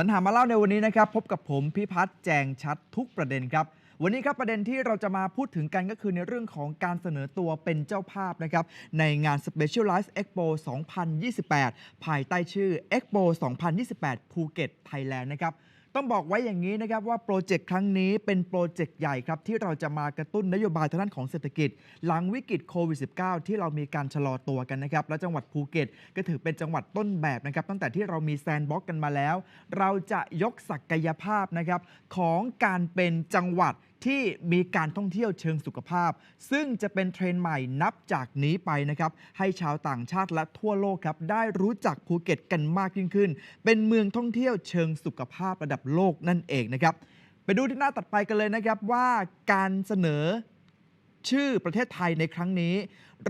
สัญหามาเล่าในวันนี้นะครับพบกับผมพิพัฒน์แจงชัดทุกประเด็นครับ วันนี้ครับประเด็นที่เราจะมาพูดถึงกันก็คือในเรื่องของการเสนอตัวเป็นเจ้าภาพนะครับในงาน Specialized Expo 2028 ภายใต้ชื่อ Expo 2028 ภูเก็ตไทยแลนด์นะครับ ต้องบอกไว้อย่างนี้นะครับว่าโปรเจกต์ครั้งนี้เป็นโปรเจกต์ใหญ่ครับ ที่เราจะมากระตุ้นนโยบายทางด้านของเศรษฐกิจ หลังวิกฤตโควิด -19 ที่เรามีการชะลอตัวกันนะครับ และจังหวัดภูเก็ต ก็ถือเป็นจังหวัดต้นแบบนะครับ ตั้งแต่ที่เรามีแซนบ็อกกันมาแล้ว เราจะยกศักยภาพนะครับของการเป็นจังหวัด ที่มีการท่องเที่ยวเชิงสุขภาพ ซึ่งจะเป็นเทรนด์ใหม่นับจากนี้ไปนะครับ ให้ชาวต่างชาติและทั่วโลกครับ ได้รู้จักภูเก็ตกันมากยิ่งขึ้น เป็นเมืองท่องเที่ยวเชิงสุขภาพระดับโลกนั่นเองนะครับ ไปดูที่หน้าตัดไปกันเลยนะครับว่าการเสนอ ชื่อประเทศไทยในครั้งนี้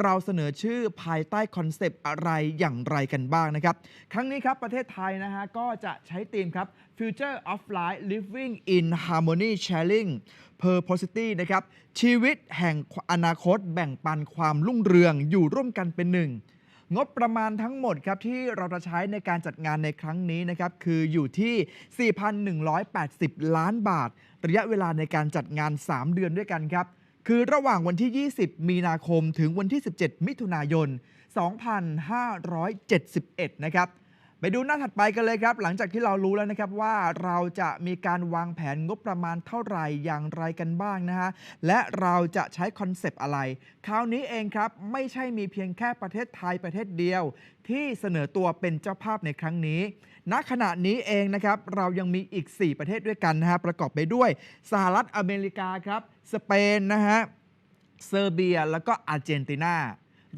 เราเสนอชื่อภายใต้คอนเซปต์อะไรอย่างไรกันบ้างนะครับ ครั้งนี้ครับประเทศไทยนะฮะก็จะใช้ธีมครับ Future of Life Living in Harmony Sharing Purposity นะครับชีวิตแห่งอนาคตแบ่งปันความรุ่งเรืองอยู่ร่วมกันเป็นหนึ่งงบประมาณทั้งหมดครับที่เราจะใช้ในการจัดงานในครั้งนี้นะครับคืออยู่ที่ 4,180 ล้านบาท ระยะเวลาในการจัดงาน 3 เดือนด้วยกันครับ คือระหว่างวันที่ 20 มีนาคมถึงวันที่ 17 มิถุนายน 2571 นะครับ ไปดูหน้าถัดไปกันเลยครับ หลังจากที่เรารู้แล้วนะครับว่าเราจะมีการวางแผนงบประมาณเท่าไหร่อย่างไรกันบ้างนะฮะและเราจะใช้คอนเซปต์อะไร คราวนี้เองครับไม่ใช่มีเพียงแค่ประเทศไทยประเทศเดียว ที่เสนอตัวเป็นเจ้าภาพในครั้งนี้ ณขณะนี้เองนะครับเรายังมีอีก 4 ประเทศด้วยกันนะฮะประกอบไปด้วย สหรัฐอเมริกาครับสเปนนะฮะเซอร์เบียแล้วก็อาร์เจนตินา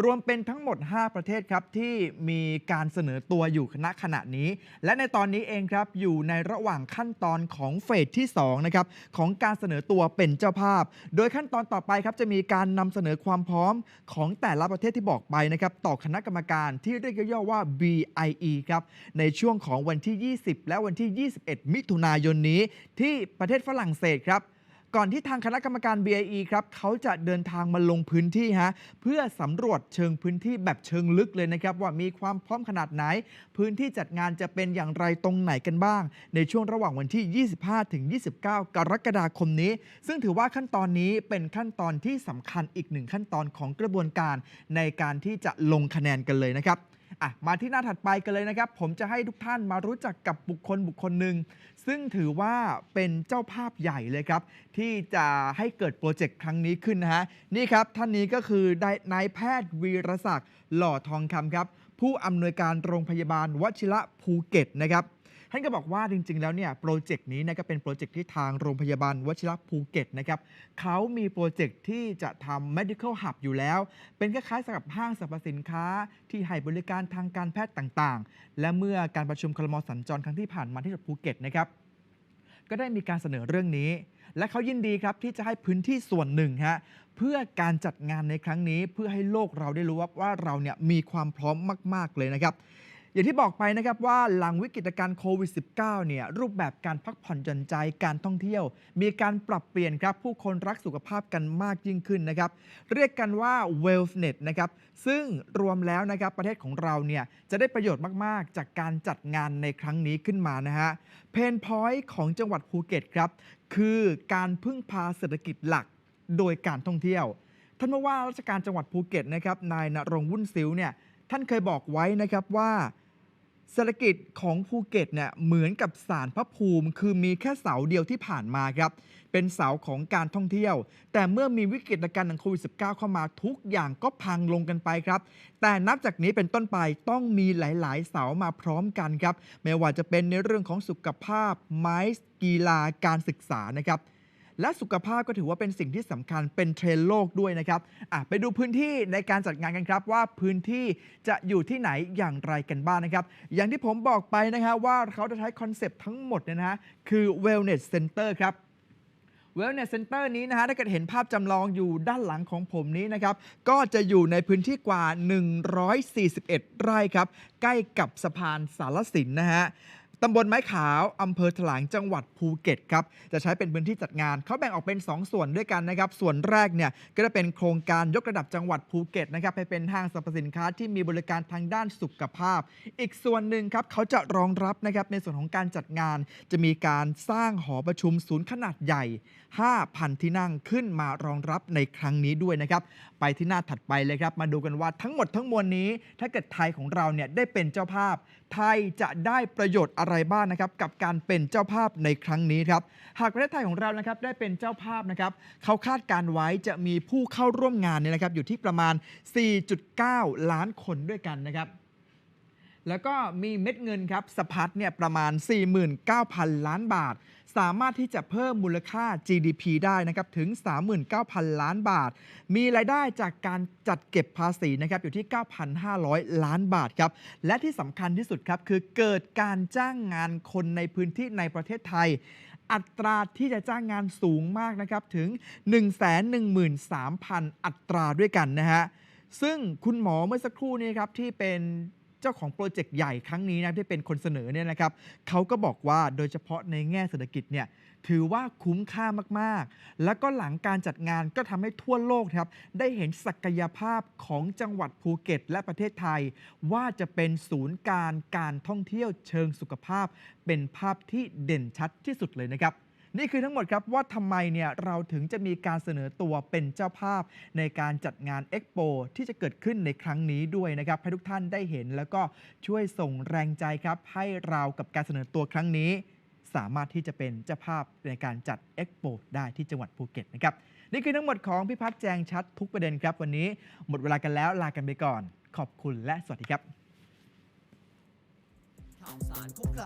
รวมเป็นทั้งหมด 5 ประเทศครับที่มีการเสนอตัวอยู่ณขณะนี้ และในตอนนี้เองครับอยู่ในระหว่างขั้นตอนของเฟสที่2นะครับของการเสนอตัวเป็นเจ้าภาพ โดยขั้นตอนต่อไปครับจะมีการนำเสนอความพร้อมของแต่ละประเทศที่บอกไปนะครับต่อคณะกรรมการที่เรียกย่อๆว่า BIE ครับในช่วงของวันที่ 20 และวันที่ 21 มิถุนายนนี้ ที่ประเทศฝรั่งเศสครับ ก่อนที่ทางคณะกรรมการ BIE ครับเขาจะเดินทางมาลงพื้นที่ฮะเพื่อสำรวจเชิงพื้นที่แบบเชิงลึกเลยนะครับ ว่ามีความพร้อมขนาดไหน พื้นที่จัดงานจะเป็นอย่างไรตรงไหนกันบ้าง ในช่วงระหว่างวันที่ 25 ถึง 29 กรกฎาคมนี้ ซึ่งถือว่าขั้นตอนนี้เป็นขั้นตอนที่สำคัญอีกหนึ่งขั้นตอนของกระบวนการในการที่จะลงคะแนนกันเลยนะครับ อะมาที่หน้าถัดไปกันเลยนะครับ ผมจะให้ทุกท่านมารู้จักกับบุคคลบุคคลหนึ่งซึ่งถือว่าเป็นเจ้าภาพใหญ่เลยครับ ที่จะให้เกิดโปรเจกต์ครั้งนี้ขึ้นนะฮะนี่ครับท่านนี้ก็คือนายแพทย์วีรศักดิ์หล่อทองคำครับ ผู้อำนวยการโรงพยาบาลวชิระภูเก็ตนะครับ ท่านก็บอกว่าจริง ๆ แล้วเนี่ยโปรเจกต์นี้นะก็เป็นโปรเจกต์ที่ทางโรงพยาบาลวชิรภูเก็ตนะครับเขามีโปรเจกต์ที่จะทำ medical hub อยู่แล้ว เป็นคล้ายๆสำหรับห้างสรรพสินค้า ที่ให้บริการทางการแพทย์ต่างๆ และเมื่อการประชุมคลมสัญจรครั้งที่ผ่านมาที่จังหวัดภูเก็ตนะครับก็ได้มีการเสนอเรื่องนี้ และเขายินดีครับที่จะให้พื้นที่ส่วนหนึ่งฮะเพื่อการจัดงานในครั้งนี้เพื่อให้โลกเราได้รู้ว่าว่าเราเนี่ยมีความพร้อมมาก ๆ เลยนะครับ อย่างที่บอกไปนะครับว่าหลังวิกฤตการณ์โควิด -19 เนี่ยรูปแบบการพักผ่อนหย่อนใจการท่องเที่ยว มีการปรับเปลี่ยนครับ ผู้คนรักสุขภาพกันมากยิ่งขึ้นนะครับ เรียกกันว่า Wellness นะครับซึ่งรวมแล้วนะครับประเทศของเราเนี่ยจะได้ประโยชน์มาก ๆ จากการจัดงานในครั้งนี้ขึ้นมานะฮะเพนพอยต์ของจังหวัดภูเก็ตครับ คือการพึ่งพาเศรษฐกิจหลักโดยการท่องเที่ยว ท่านผู้ว่าราชการจังหวัดภูเก็ตนะครับนายณรงค์วุ่นซิวเนี่ย ท่านเคยบอกไว้นะครับว่าเศรษฐกิจของภูเก็ตเนี่ยเหมือนกับสารพระภูมิ คือมีแค่เสาเดียวที่ผ่านมาครับ เป็นเสาของการท่องเที่ยว แต่เมื่อมีวิกฤตการณ์โควิด -19 เข้ามาทุกอย่างก็พังลงกันไปครับ แต่นับจากนี้เป็นต้นไปต้องมีหลาย ๆ เสามาพร้อมกันครับ ไม่ว่าจะเป็นในเรื่องของสุขภาพไม้กีฬาการศึกษานะครับ และสุขภาพก็ถือว่าเป็นสิ่งที่สำคัญเป็นเทรนด์โลกด้วยนะครับอะไปดูพื้นที่ในการจัดงานกันครับ ว่าพื้นที่จะอยู่ที่ไหนอย่างไรกันบ้างนะครับ อย่างที่ผมบอกไปนะครับว่าเขาจะใช้คอนเซปต์ทั้งหมดเนี่ยนะฮะคือ Wellness Center ครับ Wellness Center นี้นะฮะถ้าเกิดเห็นภาพจำลองอยู่ด้านหลังของผมนี้นะครับ ก็จะอยู่ในพื้นที่กว่า 141 ไร่ครับ ใกล้กับสะพานสารสินนะฮะ ตำบลไม้ขาว อำเภอถลางจังหวัดภูเก็ตครับ จะใช้เป็นพื้นที่จัดงาน เขาแบ่งออกเป็น 2 ส่วนด้วยกันนะครับ ส่วนแรกเนี่ยก็จะเป็นโครงการยกระดับจังหวัดภูเก็ตนะครับให้เป็นห้างสรรพสินค้าที่มีบริการทางด้านสุขภาพ อีกส่วนหนึ่งครับเขาจะรองรับนะครับในส่วนของการจัดงาน จะมีการสร้างหอประชุมศูนย์ขนาดใหญ่ 5,000 ที่นั่งขึ้นมารองรับในครั้งนี้ด้วยนะครับ ไปที่หน้าถัดไปเลยครับ มาดูกันว่าทั้งหมดทั้งมวลนี้ ถ้าเกิดไทยของเราเนี่ยได้เป็นเจ้าภาพไทยจะได้ประโยชน์อะไรบ้างนะครับ กับการเป็นเจ้าภาพในครั้งนี้ครับ หากประเทศไทยของเรานะครับได้เป็นเจ้าภาพนะครับเขาคาดการไว้จะมีผู้เข้าร่วมงานเนี่ยนะครับอยู่ที่ประมาณ 4.9 ล้านคนด้วยกันนะครับ แล้วก็มีเม็ดเงินครับสะพัดเนี่ยประมาณ 49,000 ล้านบาท สามารถที่จะเพิ่มมูลค่า GDP ได้นะครับถึง 39,000 ล้านบาท มีรายได้จากการจัดเก็บภาษีนะครับอยู่ที่ 9,500 ล้านบาทครับ และที่สำคัญที่สุดครับคือเกิดการจ้างงานคนในพื้นที่ในประเทศไทยอัตราที่จะจ้างงานสูงมากนะครับถึง 113,000 อัตราด้วยกันนะฮะ ซึ่งคุณหมอเมื่อสักครู่นี้ครับที่เป็น เจ้าของโปรเจกต์ใหญ่ครั้งนี้นะที่เป็นคนเสนอเนี่ยนะครับเขาก็บอกว่าโดยเฉพาะในแง่เศรษฐกิจเนี่ยถือว่าคุ้มค่ามาก ๆ แล้วก็หลังการจัดงานก็ทำให้ทั่วโลกครับได้เห็นศักยภาพของจังหวัดภูเก็ต และประเทศไทย ว่าจะเป็นศูนย์การการท่องเที่ยวเชิงสุขภาพ เป็นภาพที่เด่นชัดที่สุดเลยนะครับ นี่คือทั้งหมดครับว่าทำไมเนี่ยเราถึงจะมีการเสนอตัวเป็นเจ้าภาพในการจัดงานเอ็กโปที่จะเกิดขึ้นในครั้งนี้ด้วยนะครับให้ทุกท่านได้เห็นแล้วก็ช่วยส่งแรงใจครับให้เรากับการเสนอตัวครั้งนี้ สามารถที่จะเป็นเจ้าภาพในการจัดเอ็กโปได้ที่จังหวัดภูเก็ตนะครับนี่คือทั้งหมดของพิพัฒน์แจงชัดทุกประเด็นครับ วันนี้หมดเวลากันแล้วลากันไปก่อน ขอบคุณและสวัสดีครับข่าวสารคู่ใคร